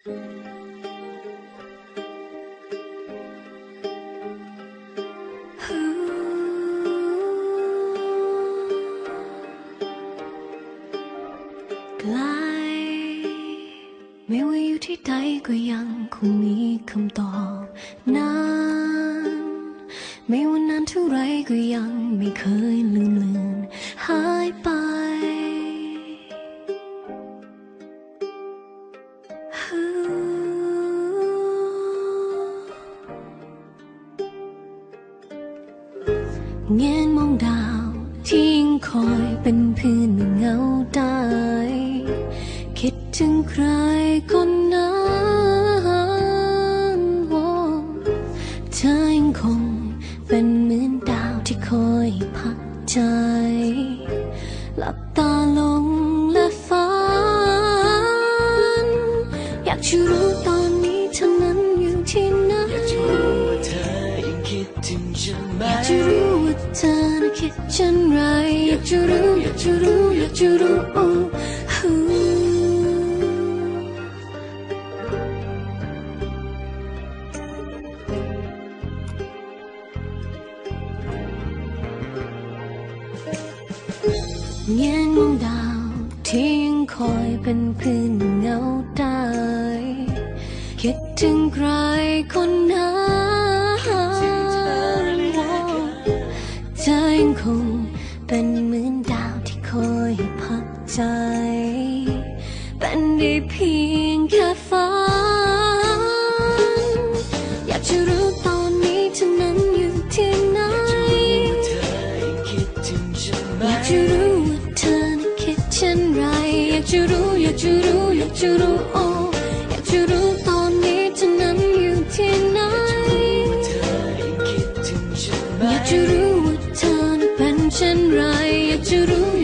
ไกล ไม่ว่าอยู่ที่ใดก็ยังคงมีคำตอบนานไม่ว่านานเท่าไรก็ยังไม่เคยลืมเลือน เงนมองดาวที่ยังคอยเป็นเพื่อนเงาได้คิดถึงใครคนนั้นโอ้เธอยังคงเป็นเหมือนดาวที่คอยพักใจ หลับตาลงและฝัน อยากจะรู้ น่ะคิดเช่นไรอยากจะรู้อยากจะรู้อยากจะรู้โอ้ฮู้เงียนมองดาวที่ยังคอยเป็นเพื่อนเหงาได้คิดถึงใครคนนั้น งคงเป็นเหมือนดาวที่คอยพักใจ เป็นได้เพียงแค่ฝันอยากจะรู้ตอนนี้เธอนั้นอยู่ที่ไหนเธอยังคิดถึงฉันไหมอยากจะรู้ว่าเธอคิดเช่นไร อยากจะรู้ อยากจะรู้ อยากจะรู้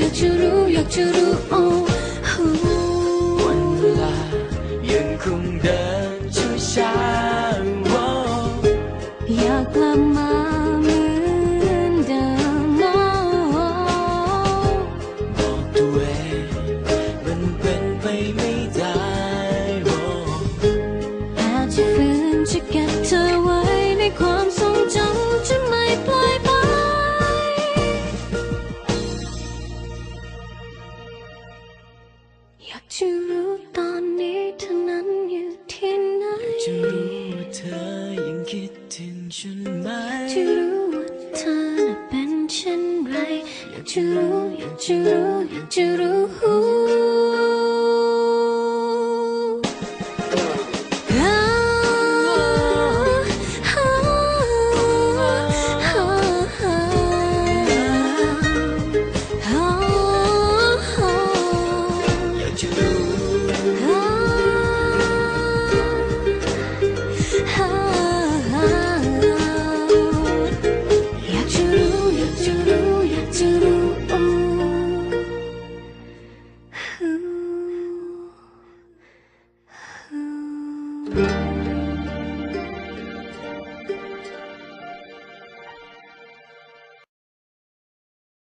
รู้อยากจะรู้อยากจ อยา